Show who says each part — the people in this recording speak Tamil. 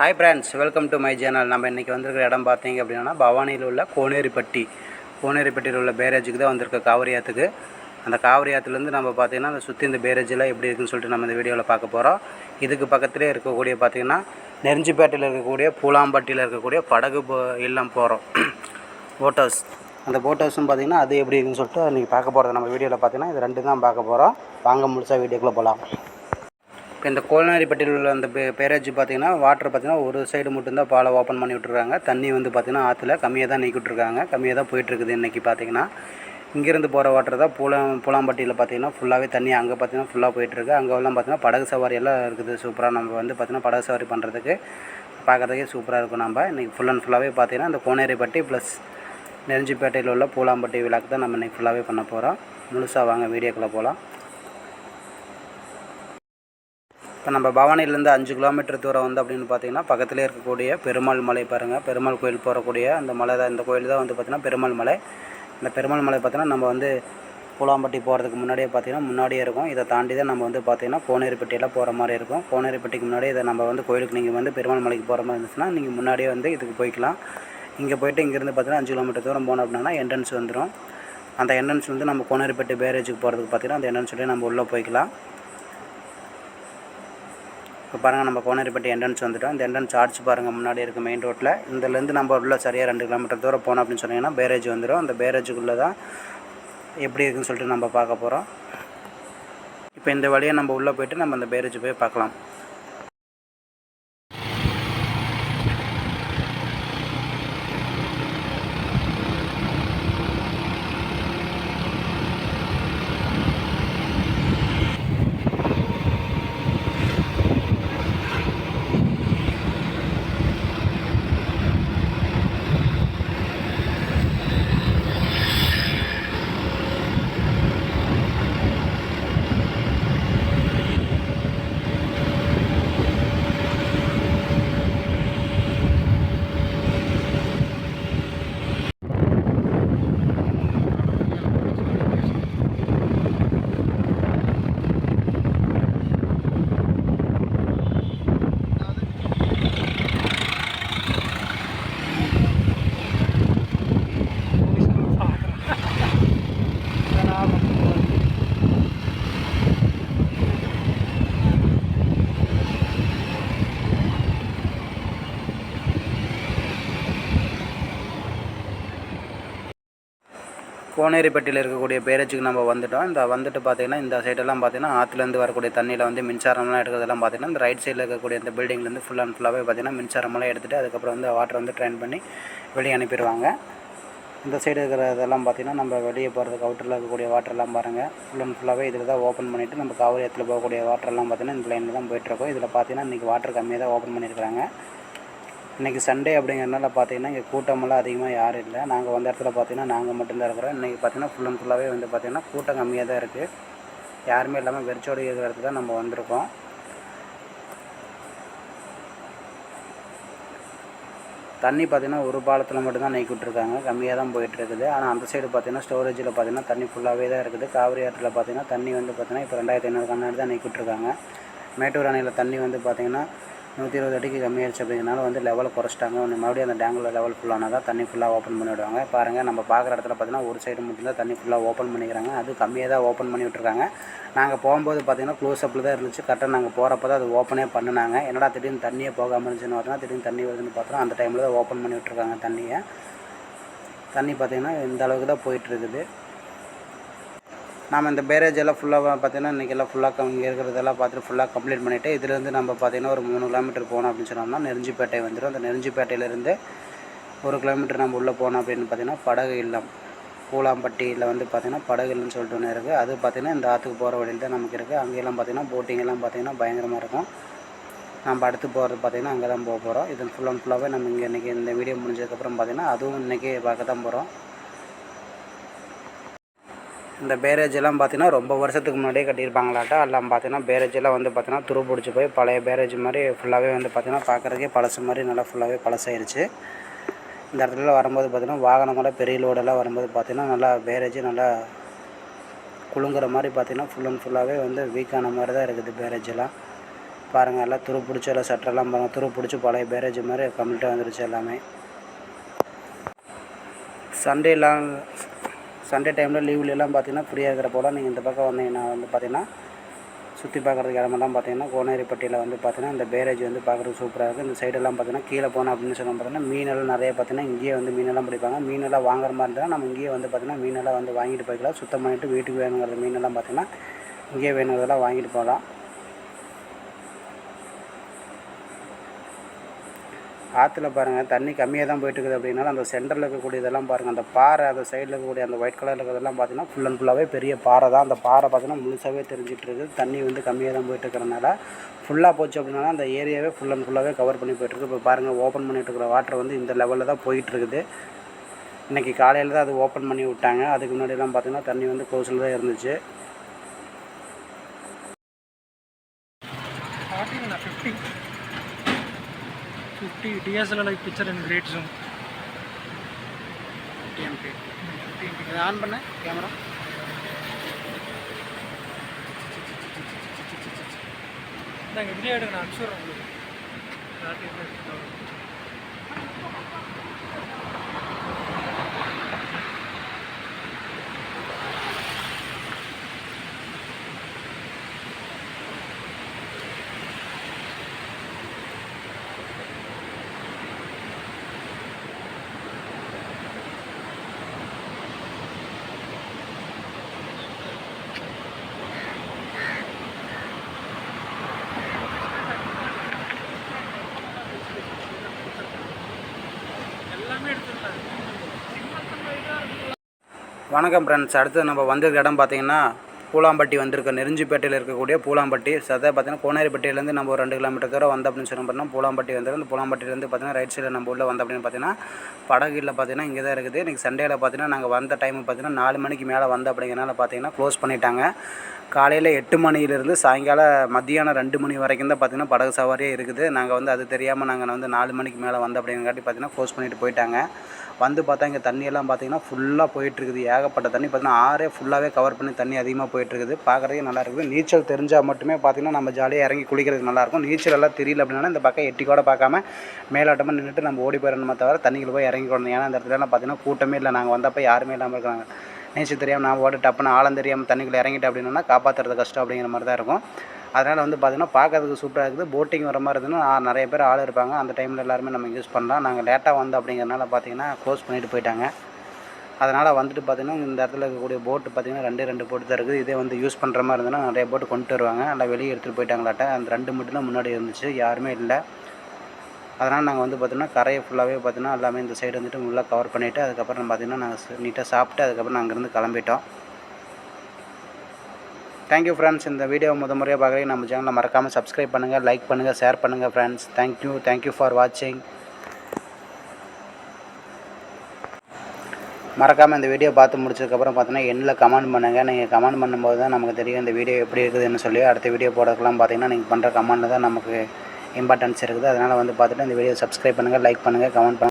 Speaker 1: Hi friends welcome to my channel நம்ம இன்றைக்கி வந்திருக்கிற இடம் பார்த்தீங்க அப்படின்னா பவானியில் உள்ள கோனேரிப்பட்டி. கோனேரிப்பட்டியில் உள்ள பேரேஜுக்கு தான் வந்திருக்க காவிரி ஆற்றுக்கு அந்த காவிரி ஆற்றுலேருந்து நம்ம பார்த்தீங்கன்னா அந்த சுற்றி இந்த பேரேஜெலாம் எப்படி இருக்குன்னு சொல்லிட்டு நம்ம இந்த வீடியோவில் பார்க்க போகிறோம் இதுக்கு பக்கத்துலேயே இருக்கக்கூடிய பார்த்தீங்கன்னா நெருஞ்சிப்பேட்டையில் இருக்கக்கூடிய பூலாம்பட்டியில் இருக்கக்கூடிய படகு போ இல்லம் போகிறோம் போட் ஹவுஸ் அந்த போட் ஹவுஸும் பார்த்தீங்கன்னா அது எப்படி இருக்குன்னு சொல்லிட்டு இன்றைக்கி பார்க்க போகிறது நம்ம வீடியோவில் பார்த்தீங்கன்னா இது ரெண்டு தான் பார்க்க போகிறோம் வாங்க முழுசாக வீடியோக்குள்ளே போகலாம் இப்போ இந்த கோல்நாரிப்பட்டியில் உள்ள அந்த பே பேரேஜ் பார்த்தீங்கன்னா வாட்டர் பார்த்தீங்கன்னா ஒரு சைடு மட்டும்தான் பாலை ஓப்பன் பண்ணி விட்ருக்காங்க தண்ணி வந்து பார்த்தீங்கன்னா ஆற்றுல கம்மியாக தான் நீக்கி விட்ருக்காங்க கம்மியாக தான் போயிட்டுருக்குது இன்றைக்கி பார்த்தீங்கன்னா. இங்கேருந்து போகிற வாட்டர் தான் பூலம் பூலாம்பட்டியில் பார்த்தீங்கன்னா ஃபுல்லாகவே தண்ணி அங்கே பார்த்தீங்கன்னா ஃபுல்லாக போயிட்டுருக்கு அங்கே எல்லாம் பார்த்தீங்கன்னா படகு சவாரி எல்லாம் இருக்குது. சூப்பராக நம்ம வந்து பார்த்திங்கன்னா படகு சவாரி பண்ணுறதுக்கு பார்க்குறதுக்கே சூப்பராக இருக்கும் நம்ம. இன்றைக்கி ஃபுல் அண்ட் ஃபுல்லாகவே பார்த்தீங்கன்னா அந்த கோனேரிப்பட்டி ப்ளஸ் நெருஞ்சிப்பேட்டையில் உள்ள பூலாம்பட்டி விழாக்கு தான் நம்ம இன்றைக்கி ஃபுல்லாகவே பண்ண போகிறோம் முழுசாக வாங்க வீடியோக்குள்ளே போகலாம் இப்போ நம்ம பவானிலேருந்து அஞ்சு கிலோமீட்டர் தூரம் வந்து அப்படின்னு பார்த்தீங்கன்னா பக்கத்துலேயே இருக்கக்கூடிய பெருமாள் மலை பாருங்கள் பெருமாள் கோயில் போகக்கூடிய அந்த மலை தான். இந்த கோயில் தான் வந்து பார்த்திங்கன்னா பெருமாள் மலை. இந்த பெருமாள் மலை பார்த்தீங்கன்னா நம்ம வந்து பூலாம்பட்டி போகிறதுக்கு முன்னாடியே பார்த்தீங்கன்னா முன்னாடியே இருக்கும். இதை தாண்டி தான் நம்ம வந்து பார்த்தீங்கன்னா கோனேரிப்பட்டியெல்லாம் போகிற மாதிரி இருக்கும். கோனேரிப்பட்டிக்கு முன்னாடியே இதை நம்ம வந்து கோயிலுக்கு நீங்கள் வந்து பெருமாள் மலைக்கு போகிற மாதிரி இருந்துச்சுன்னா நீங்கள் முன்னாடியே வந்து இதுக்கு போய்க்கலாம். இங்கே போயிட்டு இங்கேருந்து பார்த்தீங்கன்னா அஞ்சு கிலோமீட்டர் தூரம் போனோம் அப்படின்னா என்ட்ரன்ஸ் வந்துடும் அந்த என்ட்ரன்ஸ் வந்து நம்ம கோனேரிப்பட்டி பேரேஜுக்கு போகிறதுக்கு பார்த்தீங்கன்னா அந்த என்ட்ரன்ஸ் நம்ம உள்ளே போய்க்கலாம். இப்போ பாருங்கள் நம்ம கோனேரிப்பட்டி என்ட்ரன்ஸ் வந்துவிட்டோம் இந்த என்ட்ரன்ஸ் ஆர்ச் பாருங்கள் முன்னாடி இருக்குது மெயின் ரோட்டில் இதிலேருந்து நம்ம உள்ள சரியாக ரெண்டு கிலோமீட்டர் தூரம் போனோம் அப்படின்னு சொன்னீங்கன்னா பேரேஜ் வந்துடும் அந்த பேரேஜுக்குள்ளே தான் எப்படி இருக்குன்னு சொல்லிட்டு நம்ம பார்க்க போகிறோம் இப்போ இந்த வழியாக நம்ம உள்ளே போயிட்டு நம்ம அந்த பேரேஜ் போய் பார்க்கலாம். கோனேரிப்பட்டியில் இருக்கக்கூடிய பேரேஜுக்கு நம்ம வந்துவிட்டோம் இந்த வந்துட்டு பார்த்தீங்கன்னா இந்த சைடெல்லாம் பார்த்தீங்கன்னா ஆற்றுலேருந்து வரக்கூடிய தண்ணியில் வந்து மின்சாரம்லாம் எடுக்கிறதெல்லாம் பார்த்தீங்கன்னா இந்த ரைட் சைடில் இருக்கக்கூடிய இந்த பில்டிங்லேருந்து ஃபுல் அண்ட் ஃபுல்லாகவே பார்த்தீங்கன்னா மின்சாரமெல்லாம் எடுத்துகிட்டு அதுக்கப்புறம் வந்து வாட்டர் வந்து ட்ரைன் பண்ணி வெளியே அனுப்பிடுவாங்க. இந்த சைடு இருக்கிற இதெல்லாம் பார்த்தீங்கன்னா நம்ம வெளியே போகிறதுக்கு அவுட்டரில் இருக்கக்கூடிய வாட்டர்லாம் பாருங்கள் ஃபுல் அண்ட் ஃபுல்லாகவே இதில் தான் ஓப்பன் பண்ணிவிட்டு நம்ம காவிரி இடத்துல போகக்கூடிய வாட்டர்லாம் பார்த்தீங்கன்னா இந்த லைனில் தான் போயிட்டுருக்கோம். இதில் பார்த்தீங்கன்னா இன்றைக்கி வாட்டர் கம்மியாக தான் ஓப்பன் பண்ணியிருக்காங்க இன்றைக்கி சண்டே அப்படிங்கிறனால பார்த்தீங்கன்னா இங்கே கூட்டமெல்லாம் அதிகமாக யாரும் இல்லை. நாங்கள் வந்த இடத்துல பார்த்தீங்கன்னா நாங்கள் மட்டும்தான் இருக்கிறோம். இன்றைக்கி பார்த்தீங்கன்னா ஃபுல் அண்ட் ஃபுல்லாகவே வந்து பார்த்திங்கன்னா கூட்டம் கம்மியாக தான் இருக்குது யாருமே இல்லாமல் வெறிச்சோடு இருக்கிற இடத்துல தான் நம்ம வந்திருக்கோம். தண்ணி பார்த்திங்கன்னா ஒரு பாலத்தில் மட்டும்தான் நீக்கி விட்ருக்காங்க கம்மியாக தான் போயிட்டுருக்குது ஆனால் அந்த சைடு பார்த்திங்கன்னா ஸ்டோரேஜில் பார்த்திங்கன்னா தண்ணி ஃபுல்லாகவே தான் இருக்குது. காவிரி ஆற்றில் பார்த்திங்கன்னா தண்ணி வந்து பார்த்திங்கன்னா இப்போ ரெண்டாயிரத்தி ஐநூறு கண்ணாடி தான் நீக்கி விட்ருக்காங்க மேட்டூர் அணையில் தண்ணி வந்து பார்த்திங்கன்னா நூற்றி இருபது அடிக்கு கம்மியாயிடுச்சு அப்படிங்கிறனால வந்து லெவல் குறைச்சிட்டாங்க. ஒன்று மறுபடியும் அந்த டேங்கில் லெவல் ஃபுல்லானால் தான் தண்ணி ஃபுல்லாக ஓப்பன் பண்ணி விடுவாங்க பாருங்கள் நம்ம பார்க்குற இடத்துல பார்த்தீங்கன்னா ஒரு சைடு மட்டும்தான் தண்ணி ஃபுல்லாக ஓப்பன் பண்ணிக்கிறாங்க. அது கம்மியாக தான் ஓப்பன் பண்ணி விட்ருக்காங்க நாங்கள் போகும்போது பார்த்திங்கன்னா க்ளோஸ் அப்பில் தான் இருந்துச்சு. கரெக்டாக நாங்கள் போகிறப்ப தான் அது ஓப்பனே பண்ணினாங்க. என்னடா திடீர்னு தண்ணியே போகாமல் இருந்துச்சுன்னு பார்த்தோன்னா திடீர்னு தண்ணி வருதுன்னு பார்த்தோம் அந்த டைமில் தான் ஓப்பன் பண்ணி விட்ருக்காங்க தண்ணியை. தண்ணி பார்த்திங்கன்னா இந்த அளவுக்கு தான் போயிட்டுருக்குது நாம் இந்த பேரேஜ் எல்லாம் ஃபுல்லாக பார்த்தீங்கன்னா இன்றைக்கி எல்லாம் ஃபுல்லாக இங்கே இருக்கிறதெல்லாம் பார்த்துட்டு ஃபுல்லாக கம்ப்ளீட் பண்ணிவிட்டு இதுலேருந்து நம்ம பார்த்தீங்கன்னா ஒரு மூணு கிலோமீட்டர் போனோம் அப்படின்னு சொன்னோம்னா நெருஞ்சிப்பேட்டை வந்துடும் அந்த நெருஞ்சிப்பேட்டையிலேருந்து ஒரு கிலோமீட்டர் நம்ம உள்ளே போனோம் அப்படின்னு பார்த்தீங்கன்னா படகு இல்லம். பூலாம்பட்டியில் வந்து பார்த்திங்கன்னா படகு இல்லைன்னு சொல்லிட்டு ஒன்று இருக்குது அது பார்த்திங்கன்னா இந்த ஆற்றுக்கு போகிற வழியில் தான் நமக்கு இருக்குது அங்கெல்லாம் பார்த்திங்கன்னா போட்டிங் எல்லாம் பார்த்திங்கன்னா பயங்கரமாக இருக்கும். நம்ம அடுத்து போகிறது பார்த்திங்கன்னா அங்கே தான் போக போகிறோம் இது ஃபுல் அண்ட் ஃபுல்லாகவே நம்ம இங்கே இன்றைக்கி இந்த வீடியோ முடிஞ்சதுக்கப்புறம் பார்த்திங்கன்னா அதுவும் இன்றைக்கி பார்க்க தான் போகிறோம் இந்த பேரேஜ் எல்லாம் பார்த்தீங்கன்னா ரொம்ப வருஷத்துக்கு முன்னாடியே கட்டியிருப்பாங்களாட்டா எல்லாம் பார்த்தீங்கன்னா பேரேஜ் எல்லாம் வந்து பார்த்தீங்கன்னா துரு பிடிச்சி போய் பழைய பேரேஜ் மாதிரி ஃபுல்லாகவே வந்து பார்த்தீங்கன்னா பார்க்குறதுக்கே பழசு மாதிரி நல்லா ஃபுல்லாகவே பழசாயிருச்சு. இந்த இடத்துல வரும்போது பார்த்தீங்கன்னா வாகனங்களாம் பெரிய லோடெல்லாம் வரும்போது பார்த்தீங்கன்னா நல்லா பேரேஜ் நல்லா குலுங்குற மாதிரி பார்த்தீங்கன்னா ஃபுல் அண்ட் ஃபுல்லாகவே வந்து வீக்கான மாதிரி தான் இருக்குது பேரேஜ் எல்லாம். பாருங்கள் எல்லாம் துரு பிடிச்ச எல்லாம் சட்டரெல்லாம் பாருங்கள் துரு பிடிச்சி பழைய பேரேஜ் மாதிரி கம்ப்ளீட்டாக வந்துருச்சு எல்லாமே. சண்டேலாம் சண்டே டைமில் லீவ்லலாம் பார்த்தீங்கன்னா ஃப்ரீயாக இருக்கிற போல் நீங்கள் இந்த பக்கம் வந்தீங்கன்னா வந்து பார்த்தீங்கன்னா சுற்றி பார்க்குறதுக்கு இடமெல்லாம் பார்த்தீங்கன்னா கோனேரிப்பட்டியில் வந்து பார்த்தீங்கன்னா இந்த பேரேஜ் வந்து பார்க்குறதுக்கு சூப்பராக இருக்குது இந்த சைடெல்லாம் பார்த்தீங்கன்னா கீழே போனோம் அப்படின்னு சொன்னால் பார்த்தீங்கன்னா மீனெல்லாம் நிறைய பார்த்தீங்கன்னா இங்கேயே வந்து மீனெல்லாம் பிடிப்பாங்க. மீனெல்லாம் வாங்குற மாதிரி இருந்தால் நம்ம இங்கேயே வந்து பார்த்தீங்கன்னா மீனெல்லாம் வந்து வாங்கிட்டு போய்க்கலாம். சுத்தம் பண்ணிவிட்டு வீட்டுக்கு வேணுங்கிற மீனெல்லாம் பார்த்தீங்கன்னா இங்கேயே வேணுங்கிறதெல்லாம் வாங்கிட்டு போகலாம். ஆற்றுல பாருங்கள் தண்ணி கம்மியாக தான் போயிட்டு இருக்குது அப்படின்னாலும் அந்த சென்டரில் இருக்கக்கூடியதெல்லாம் பாருங்கள் அந்த பாறை அந்த சைடில் இருக்கக்கூடிய அந்த ஒயிட் கலரில் இருக்கிறதெல்லாம் பார்த்தீங்கன்னா ஃபுல் அண்ட் ஃபுல்லாகவே பெரிய பாறை தான். அந்த பாறை பார்த்தீங்கன்னா முழுசாகவே தெரிஞ்சிட்டு இருக்குது தண்ணி வந்து கம்மியாக தான் போயிட்டு இருக்கிறனால ஃபுல்லாக போச்சு அப்படின்னா அந்த ஏரியாவே ஃபுல் அண்ட் ஃபுல்லாகவே கவர் பண்ணி போயிட்டுருக்கு. இப்போ பாருங்கள் ஓப்பன் பண்ணிட்டு இருக்கிற வாட்டர் வந்து இந்த லெவலில் தான் போயிட்டு இருக்குது இன்றைக்கி காலையில் தான் அது ஓப்பன் பண்ணி விட்டாங்க. அதுக்கு முன்னாடிலாம் பார்த்திங்கன்னா தண்ணி வந்து கோசில் தான் இருந்துச்சு.
Speaker 2: 50 DSLR picture in great zoom.
Speaker 1: டிஎம்பி இதை ஆன் பண்ண கேமரா
Speaker 2: நாங்கள் இதுலேயே எடுங்க நான் அனுப்பிச்சுட்றேன் உங்களுக்கு.
Speaker 1: வணக்கம் ஃப்ரெண்ட்ஸ் அடுத்து நம்ம வந்திருக்க இடம் பார்த்தீங்கன்னா பூலாம்பட்டி வந்திருக்க. நெருஞ்சிப்பேட்டையில் இருக்கக்கூடிய பூலாம்பட்டி. சதை பார்த்தீங்கன்னா கோனேரிப்பட்டியிலேருந்து நம்ம ஒரு ரெண்டு கிலோமீட்டர் தூரம் வந்த அப்படின்னு சொன்ன பூலாம்பட்டி வந்துடும் இந்த பூலாம்பட்டியிலேருந்து பார்த்தீங்கன்னா ரைட் சைடில் நம்ம உள்ள வந்த அப்படின்னு பார்த்தீங்கன்னா படகுல பார்த்தீங்கன்னா இங்கே தான் இருக்குது இன்றைக்கி சண்டேயில் பார்த்தீங்கன்னா நாங்கள் வந்த டைம் பார்த்தீங்கன்னா நாலு மணிக்கு மேலே வந்த அப்படிங்கிறனால பார்த்தீங்கன்னா க்ளோஸ் பண்ணிட்டாங்க. காலையில் எட்டு மணியிலிருந்து சாயங்காலம் மத்தியானம் ரெண்டு மணி வரைக்கும் தான் பார்த்தீங்கன்னா படகு சவாரியே இருக்குது. நாங்கள் வந்து அது தெரியாமல் நாங்கள் வந்து நாலு மணிக்கு மேலே வந்த அப்படிங்கிறங்காட்டி பார்த்தீங்கன்னா க்ளோஸ் பண்ணிட்டு போயிட்டாங்க. வந்து பார்த்தா இங்கே தண்ணியெல்லாம் பார்த்தீங்கன்னா ஃபுல்லாக போயிட்டுருக்குது. ஏகப்பட்ட தண்ணி பார்த்தீங்கன்னா ஆறே ஃபுல்லாகவே கவர் பண்ணி தண்ணி அதிகமாக போயிட்டுருக்குது. பார்க்குறதுக்கு நல்லா இருக்குது. நீச்சல் தெரிஞ்சால் மட்டுமே பார்த்திங்கன்னா நம்ம ஜாலியாக இறங்கி குளிக்கிறதுக்கு நல்லாயிருக்கும் நீச்சல் எல்லாம் தெரியல அப்படின்னா இந்த பக்கம் எட்டி கூட பார்க்காம மேலாட்டமாக நின்றுட்டு நம்ம ஓடி போயிடணுமே தவிர தண்ணிகள் போய் இறங்கி கொள்ளணும். ஏன்னா இந்த இடத்துலலாம் பார்த்திங்கன்னா கூட்டமே இல்லை. நாங்கள் வந்தப்போ யாருமே இல்லாமல் இருக்காங்க நீச்சல் தெரியாமல் நான் ஓட டப்புன்னு ஆழம் தெரியாமல் தண்ணிக்குள்ளே இறங்கிட்டேன் அப்படின்னா காப்பாற்றுறது கஷ்டம் அப்படிங்கிற மாதிரி தான் இருக்கும். அதனால் வந்து பார்த்திங்கன்னா பார்க்கறதுக்கு சூப்பராக இருக்குது. போட்டிங் வர மாதிரி இருந்ததுன்னா நிறைய பேர் ஆள் இருப்பாங்க. அந்த டைமில் எல்லாருமே நம்ம யூஸ் பண்ணலாம். நாங்கள் லேட்டாக வந்து அப்படிங்கிறனால பார்த்தீங்கன்னா க்ளோஸ் பண்ணிட்டு போயிட்டாங்க. அதனால் வந்துட்டு பார்த்திங்கன்னா இந்த இடத்துல இருக்கக்கூடிய போட்டு பார்த்திங்கன்னா ரெண்டு ரெண்டு போட்டு தான் இருக்குது. இதே வந்து யூஸ் பண்ணுற மாதிரி இருந்ததுன்னா நிறைய போட்டு கொண்டு வருவாங்க. நல்லா வெளியே எடுத்துகிட்டு போயிட்டாங்களாட்ட. அந்த ரெண்டு மட்டும் தான் முன்னாடி இருந்துச்சு. யாருமே இல்லை. அதனால் நாங்கள் வந்து பார்த்தோம்னா கரையை ஃபுல்லாகவே பார்த்தீங்கன்னா எல்லாமே இந்த சைடு வந்துட்டு ஃபுல்லாக கவர் பண்ணிவிட்டு அதுக்கப்புறம் பார்த்தீங்கன்னா நாங்கள் நீட்டாக சாப்பிட்டு அதுக்கப்புறம் நாங்கள் இருந்து கிளம்பிட்டோம். தேங்க்யூ ஃப்ரெண்ட்ஸ் இந்த வீடியோ முத முறையாக பார்க்குறீங்க நம்ம சேனலை மறக்காமல் சப்ஸ்கிரைப் பண்ணுங்கள் லைக் பண்ணுங்கள் ஷேர் பண்ணுங்கள் ஃப்ரெண்ட்ஸ் தேங்க்யூ தேங்க்யூ ஃபார் வாட்சிங் மறக்காமல் இந்த வீடியோ பார்த்து முடிச்சதுக்கப்புறம் பார்த்தீங்கன்னா எண்ணில் கமெண்ட் பண்ணுங்கள் நீங்கள் கமெண்ட் பண்ணும்போது தான் நமக்கு தெரியும் இந்த வீடியோ எப்படி இருக்குதுன்னு சொல்லி. அடுத்த வீடியோ போடுறதுக்கெல்லாம் பார்த்தீங்கன்னா நீங்கள் பண்ணுற கமெண்ட்டில் தான் நமக்கு இம்பார்ட்டன்ஸ் இருக்குது. அதனால் வந்து பார்த்துட்டு இந்த வீடியோ சப்ஸ்கிரைப் பண்ணுங்கள் லைக் பண்ணுங்கள் கமெண்ட் பண்ணுங்கள்